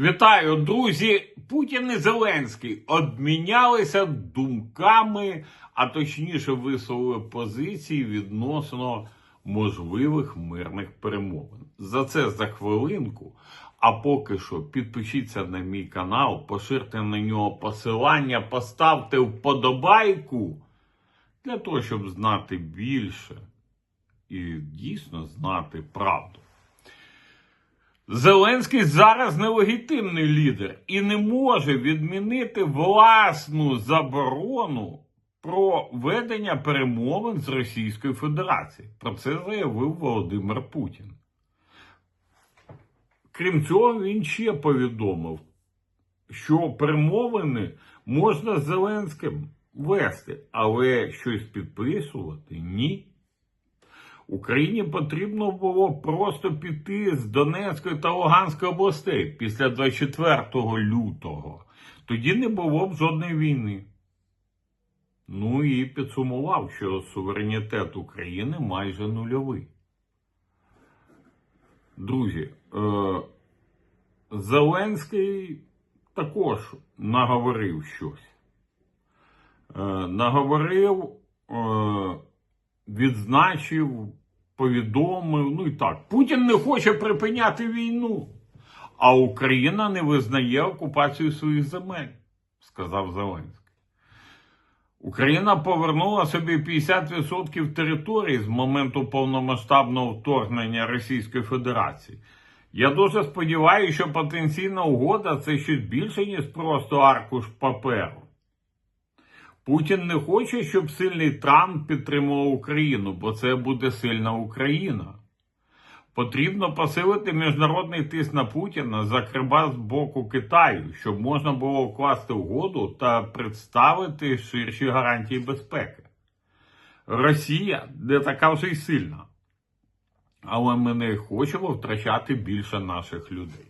Вітаю, друзі! Путін і Зеленський обмінялися думками, а точніше висловили позиції відносно можливих мирних перемовин. За це за хвилинку. А поки що підпишіться на мій канал, поширте на нього посилання, поставте вподобайку для того, щоб знати більше і дійсно знати правду. Зеленський зараз нелегітимний лідер і не може відмінити власну заборону про ведення перемовин з Російською Федерацією. Про це заявив Володимир Путін. Крім цього, він ще повідомив, що перемовини можна з Зеленським вести, але щось підписувати ні. Україні потрібно було просто піти з Донецької та Луганської областей після 24 лютого. Тоді не було б жодної війни. Ну і підсумував, що суверенітет України майже нульовий. Друзі, е- Зеленський також наговорив щось. Е- наговорив, е- відзначив, повідомив. Ну і так, Путін не хоче припиняти війну, а Україна не визнає окупацію своїх земель, сказав Зеленський. Україна повернула собі 50% території з моменту повномасштабного вторгнення Російської Федерації. Я дуже сподіваюся, що потенційна угода це щось більше, ніж просто аркуш паперу. Путін не хоче, щоб сильний Трамп підтримував Україну, бо це буде сильна Україна. Потрібно посилити міжнародний тиск на Путіна, зокрема з боку Китаю, щоб можна було укласти угоду та представити ширші гарантії безпеки. Росія не така вже й сильна, але ми не хочемо втрачати більше наших людей.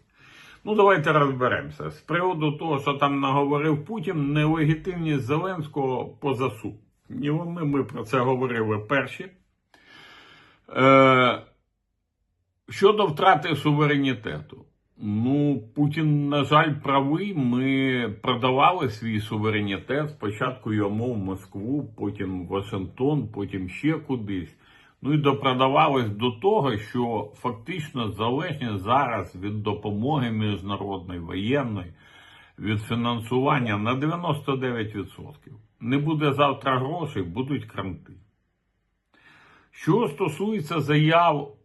Ну, давайте розберемося. З приводу того, що там наговорив Путін, нелегітимність Зеленського поза суд. І ми, ми про це говорили перші. Е, щодо втрати суверенітету. Ну, Путін, на жаль, правий. Ми продавали свій суверенітет. Спочатку йому в Москву, потім в Вашингтон, потім ще кудись. Ну і допродавались до того, що фактично залежні зараз від допомоги міжнародної, воєнної, від фінансування на 99%. Не буде завтра грошей, будуть кранти. Що стосується заяв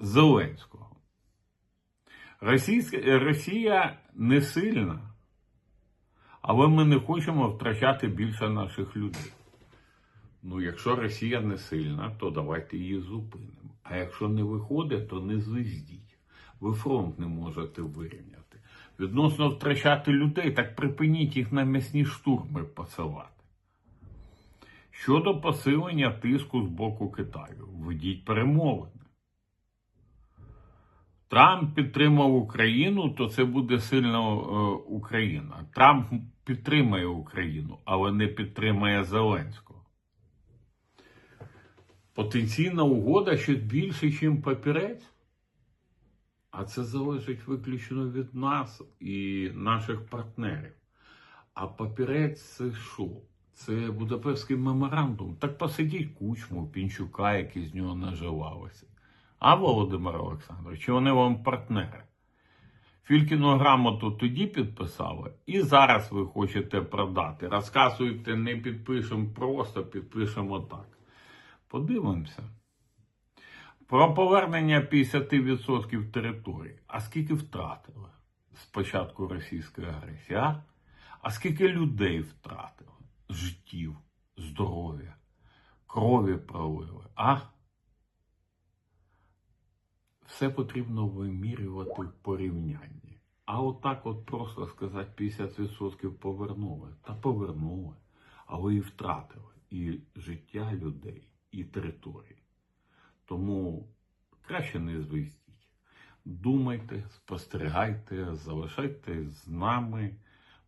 Зеленського, Російська, Росія не сильна, але ми не хочемо втрачати більше наших людей. Ну, якщо Росія не сильна, то давайте її зупинимо. А якщо не виходить, то не звіздіть. Ви фронт не можете вирівняти. Відносно втрачати людей, так припиніть їх на м'ясні штурми посилати. Щодо посилення тиску з боку Китаю, ведіть перемовини. Трамп підтримав Україну, то це буде сильна е, Україна. Трамп підтримає Україну, але не підтримає Зеленського. Потенційна угода щось більше, ніж папірець. А це залежить виключно від нас і наших партнерів. А папірець це що? Це Будапештський меморандум. Так посидіть кучму, пінчука, які з нього наживалися. А Володимир Олександрович, чи вони вам партнери? Фількіну грамоту тоді підписали, і зараз ви хочете продати. Розказуєте, не підпишемо просто, підпишемо так. Подивимося. Про повернення 50% території. А скільки втратили з початку російської агресії? А, а скільки людей втратили? Життів, здоров'я, крові пролили. А? Все потрібно вимірювати в порівнянні. А отак от просто сказати 50% повернули. Та повернули. Але і втратили і життя людей, і території. Тому краще не звістіть. Думайте, спостерігайте, залишайтесь з нами.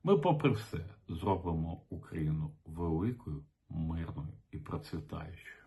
Ми, попри все, зробимо Україну великою, мирною і процвітаючою.